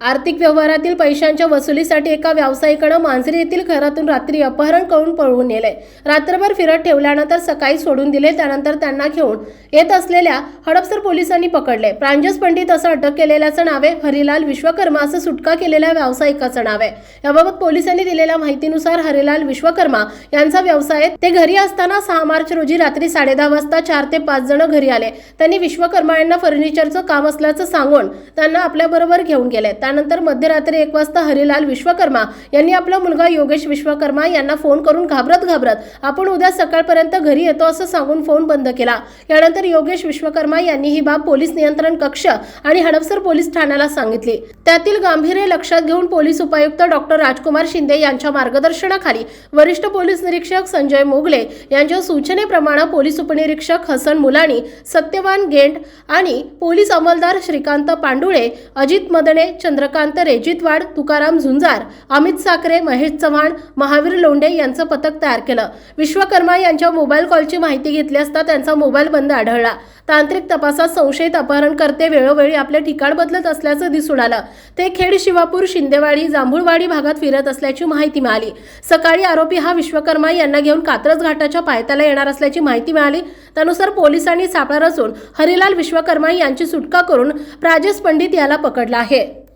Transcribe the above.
आर्थिक व्यवहारातील पैशांच्या वसुलीसाठी एका व्यावसायिकानं मांजरी येथील घरातून रात्री अपहरण करून पळवून नेले. रात्रभर फिरत ठेवल्यानंतर सकाळी सोडून दिले त्यानंतर त्यांना घेऊन येत असलेल्या हडपसर पोलिसांनी पकडले. प्रांजस पंडित असं अटक केलेल्याचं नाव आहे हरिलाल विश्वकर्मा असं सुटका केलेल्या व्यावसायिकाचं नाव. आहे याबाबत पोलिसांनी दिलेल्या माहितीनुसार हरिलाल विश्वकर्मा यांचा व्यवसाय आहे. ते घरी असताना सहा मार्च रोजी रात्री साडेदहा वाजता चार ते पाच जण घरी आले. त्यांनी विश्वकर्मा यांना फर्निचरचं काम असल्याचं सांगून त्यांना आपल्याबरोबर घेऊन गेले त्यानंतर मध्यरात्री एक वाजता हरिलाल विश्वकर्मा यांनी आपला मुलगा योगेश विश्वकर्मा यांना फोन करून घाबरत घाबरत आपण उद्या सकाळपर्यंत घरी येतो असं सांगून फोन बंद केला. यानंतर योगेश विश्वकर्मा यांनी ही बाब पोलीस नियंत्रण कक्ष आणि हडपसर पोलीस ठाण्याला सांगितली. त्यातील गांभीर्य लक्षात घेऊन पोलीस उपायुक्त डॉक्टर राजकुमार शिंदे यांच्या मार्गदर्शनाखाली वरिष्ठ पोलीस निरीक्षक संजय मोगले यांच्या सूचनेप्रमाणे पोलीस उपनिरीक्षक हसन मुलानी सत्यवान गेंड आणि पोलीस अंमलदार श्रीकांत पांडुळे अजित मदणे चंद्रकांत रेजितवाड तुकाराम झुंजार अमित साखरे महेश चव्हाण महावीर लोंढे यांचं पथक तयार केलं. विश्वकर्मा यांच्या मोबाईल कॉलची माहिती घेतली असता त्यांचा मोबाईल बंद आढळला. तांत्रिक तपासात संशयित अपहरणकर्ते वेळोवेळी आपले ठिकाण बदलत असल्याचं दिसून आलं. ते खेड शिवापूर शिंदेवाडी जांभूळवाडी भागात फिरत असल्याची माहिती मिळाली. सकाळी आरोपी हा विश्वकर्मा यांना घेऊन कात्रज घाटाच्या पायथ्याला येणार असल्याची माहिती मिळाली. त्यानुसार पोलिसांनी सापळा रचून हरिलाल विश्वकर्मा यांची सुटका करून राजेश पंडित याला पकडला आहे.